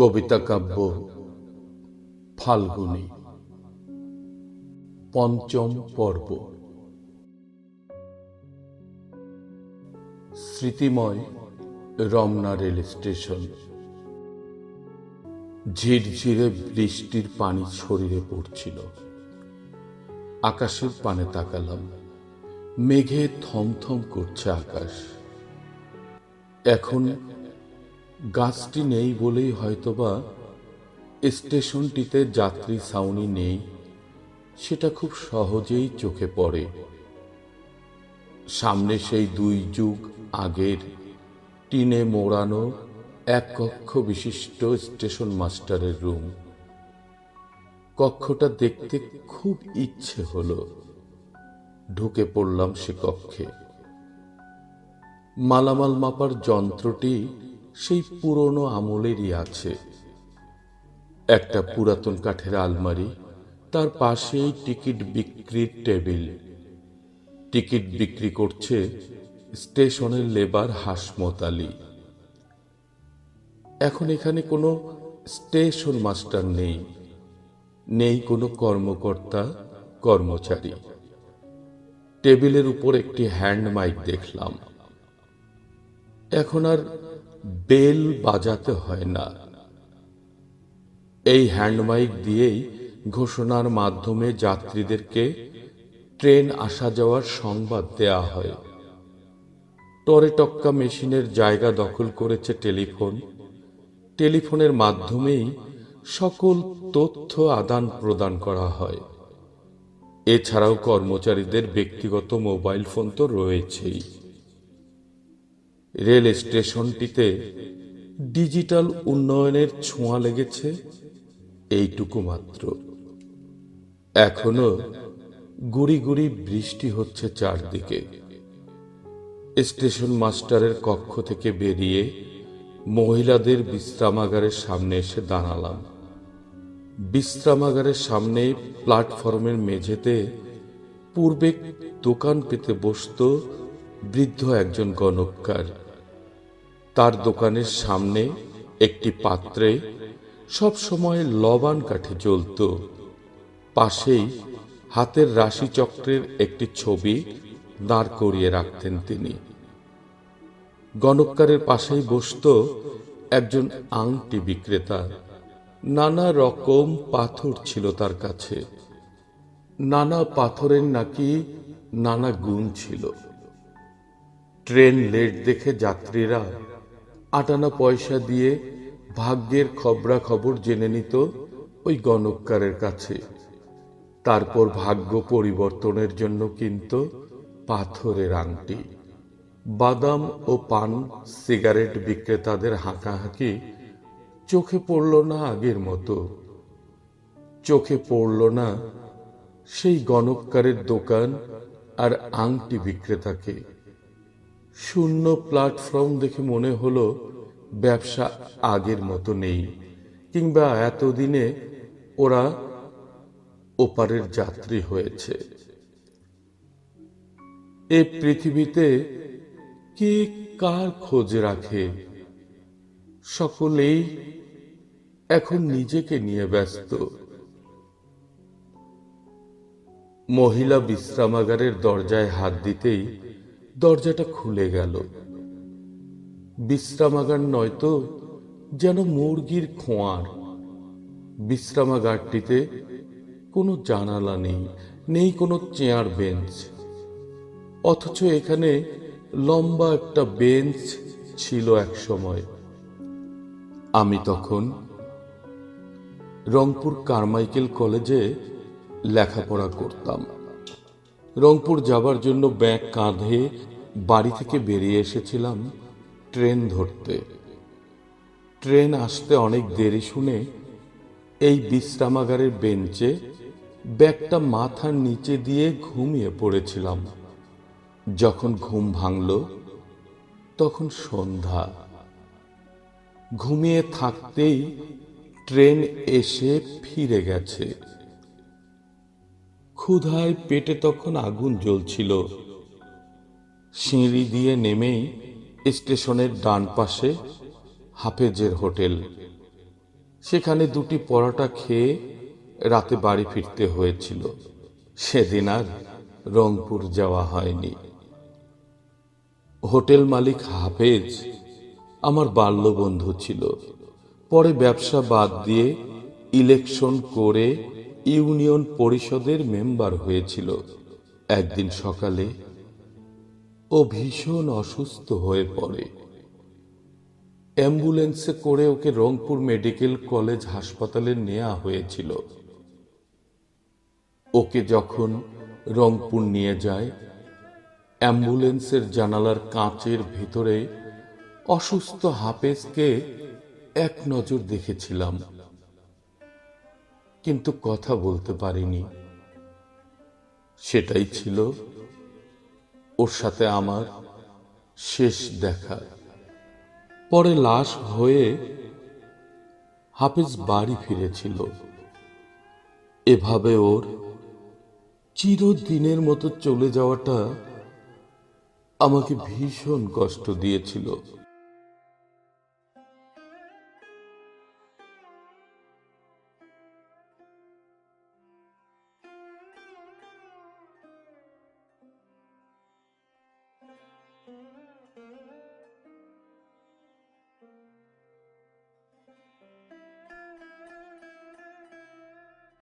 কবিতা কাব্য ফাল্গুনী, পঞ্চম পর্ব। স্মৃতিময় রমনা রেল স্টেশন। ঝিরঝিরে বৃষ্টির পানি শরীরে পড়ছিল। আকাশের পানে তাকালাম। মেঘে থমথম করছে আকাশ। এখন গাছটি নেই বলেই হয়তোবা স্টেশনটিতে যাত্রী ছাউনি নেই, সেটা খুব সহজেই চোখে পড়ে। সামনে সেই দুই যুগ আগের, টিনে মোড়ানো এক কক্ষ বিশিষ্ট স্টেশন মাস্টারের রুম। কক্ষটা দেখতে খুব ইচ্ছে হলো। ঢুকে পড়লাম সে কক্ষে। মালামাল মাপার যন্ত্রটি সেই পুরনো আমলেরই আছে। একটা পুরাতন কাঠের আলমারি, তার পাশেই টিকিট বিক্রির টেবিল। টিকিট বিক্রি করছে স্টেশনের লেবার হাসমত আলী। এখন এখানে কোনো স্টেশন মাস্টার নেই নেই কোনো কর্মকর্তা, কর্মচারী। টেবিলের উপর একটি হ্যান্ড মাইক দেখলাম। এখন আর বেল বাজাতে হয় না। এই হ্যান্ড মাইক দিয়েই ঘোষণার মাধ্যমে যাত্রীদেরকে ট্রেন আসা যাওয়ার সংবাদ দেয়া হয়। টরে টক্কা মেশিনের জায়গা দখল করেছে টেলিফোন। টেলিফোনের মাধ্যমেই সকল তথ্য আদান প্রদান করা হয়। এছাড়াও কর্মচারীদের ব্যক্তিগত মোবাইল ফোন তো রয়েছেই। রেল স্টেশনটিতে ডিজিটাল উন্নয়নের ছোঁয়া লেগেছে এইটুকু মাত্র। এখনও গুড়ি গুড়ি বৃষ্টি হচ্ছে চারদিকে। স্টেশন মাস্টারের কক্ষ থেকে বেরিয়ে মহিলাদের বিশ্রামাগারের সামনে এসে দাঁড়ালাম। বিশ্রামাগারের সামনে প্ল্যাটফর্মের মেঝেতে পূর্বে দোকান পেতে বসত বৃদ্ধ একজন গণককার তার দোকানের সামনে একটি পাত্রে সব সময় লবান কাঠি জ্বলত। পাশেই হাতের রাশিচক্রের একটি ছবি দাঁড় করিয়ে রাখতেন তিনি। গণককারের পাশেই বসত একজন আংটি বিক্রেতা। নানা রকম পাথর ছিল তার কাছে। নানা পাথরের নাকি নানা গুণ ছিল। ট্রেন লেট দেখে যাত্রীরা আটানা পয়সা দিয়ে ভাগ্যের খবরা খবর জেনে নিত ওই গণককারের কাছে। তারপর ভাগ্য পরিবর্তনের জন্য কিন্তু পাথরের আংটি। বাদাম ও পান, সিগারেট বিক্রেতাদের হাঁকাহাঁকি চোখে পড়ল না আগের মতো। চোখে পড়ল না সেই গণককারের দোকান আর আংটি বিক্রেতাকে। শূন্য প্ল্যাটফর্ম দেখে মনে হলো ব্যবসা আগের মতো নেই, কিংবা এতদিনে ওরা ওপারের যাত্রী হয়েছে। এ পৃথিবীতে কে কার খোঁজ রাখে? সকলেই এখন নিজেকে নিয়ে ব্যস্ত। মহিলা বিশ্রামাগারের দরজায় হাত দিতেই দরজাটা খুলে গেল। বিশ্রামাগার নয়তো যেন মুরগির খোঁয়ার। বিশ্রামাগারটিতে কোনো জানালা নেই নেই কোনো চেয়ার বেঞ্চ। অথচ এখানে লম্বা একটা বেঞ্চ ছিল এক সময় আমি তখন রংপুর কারমাইকেল কলেজে লেখাপড়া করতাম। রংপুর যাবার জন্য ব্যাগ কাঁধে বাড়ি থেকে বেরিয়ে এসেছিলাম ট্রেন ধরতে। ট্রেন আসতে অনেক দেরি শুনে এই বিশ্রামাগারের বেঞ্চে ব্যাগটা মাথার নিচে দিয়ে ঘুমিয়ে পড়েছিলাম। যখন ঘুম ভাঙল, তখন সন্ধ্যা। ঘুমিয়ে থাকতেই ট্রেন এসে ফিরে গেছে। ক্ষুধায় পেটে তখন আগুন জ্বলছিল। সিঁড়ি দিয়ে নেমেই স্টেশনের ডান পাশে হাফেজের হোটেল। সেখানে দুটি পরোটা খেয়ে রাতে বাড়ি ফিরতে হয়েছিল। সেদিন আর রংপুর যাওয়া হয়নি। হোটেল মালিক হাফেজ আমার বাল্য বন্ধু ছিল। পরে ব্যবসা বাদ দিয়ে ইলেকশন করে ইউনিয়ন পরিষদের মেম্বার হয়েছিল। একদিন সকালে ও ভীষণ অসুস্থ হয়ে পড়ে। অ্যাম্বুলেন্সে করে ওকে রংপুর মেডিকেল কলেজ হাসপাতালে নেওয়া হয়েছিল। ওকে যখন রংপুর নিয়ে যায়, অ্যাম্বুলেন্সের জানালার কাঁচের ভিতরে অসুস্থ হাফেজকে এক নজর দেখেছিলাম। কিন্তু কথা বলতে পারিনি। সেটাই ছিল ওর সাথে আমার শেষ দেখা। পরে লাশ হয়ে হাফিজ বাড়ি ফিরেছিল। এভাবে ওর চিরদিনের মতো চলে যাওয়াটা আমাকে ভীষণ কষ্ট দিয়েছিল।